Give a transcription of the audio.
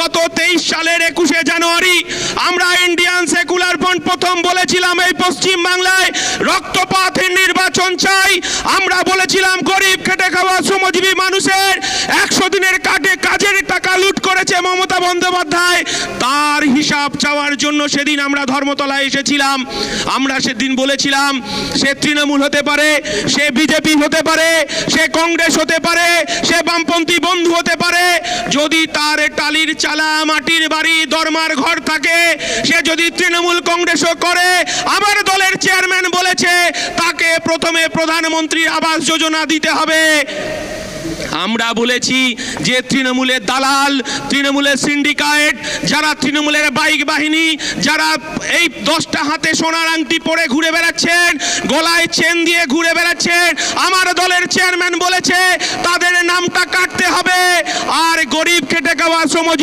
গত তেইশ সালের একুশে জানুয়ারি আমরা ইন্ডিয়ান সেকুলার ফ্রন্ট প্রথম বলেছিলাম এই পশ্চিম বাংলায় রক্তপাতের নির্বাচন চাই। আমরা বলেছিলাম গরিব খেটে খাওয়া শ্রমজীবী মানুষের একশো দিনের কাটে কাজের টাকা লুট করেছে মমতা বন্দ্যোপাধ্যায়। তার হিসাব চাওয়ার জন্য সেদিন আমরা ধর্মতলায় এসেছিলাম। আমরা সেদিন বলেছিলাম, সে তৃণমূল হতে পারে, সে বিজেপি হতে পারে, সে কংগ্রেস হতে পারে, সে বামপন্থী বন্ধু হতে পারে যদি তার টালির চালা মাটির বাড়ি, দরমার ঘর থাকে, সে যদি তৃণমূল কংগ্রেসও করে আমার দলের চেয়ারম্যান বলেছে, তাকে প্রথমে প্রধানমন্ত্রী আবাস যোজনা দিতে হবে। আমরা বলেছি যে তৃণমূলের দালাল, তৃণমূলের সিন্ডিকেট, যারা তৃণমূলের বাইক বাহিনী, যারা এই দশটা হাতে সোনার আংটি পরে ঘুরে বেড়াচ্ছেন, গলায় চেন দিয়ে ঘুরে বেড়াচ্ছেন, আমার দলের চেয়ারম্যান বলেছে, তাদের গরিব খেটে খাওয়া শ্রমজীবী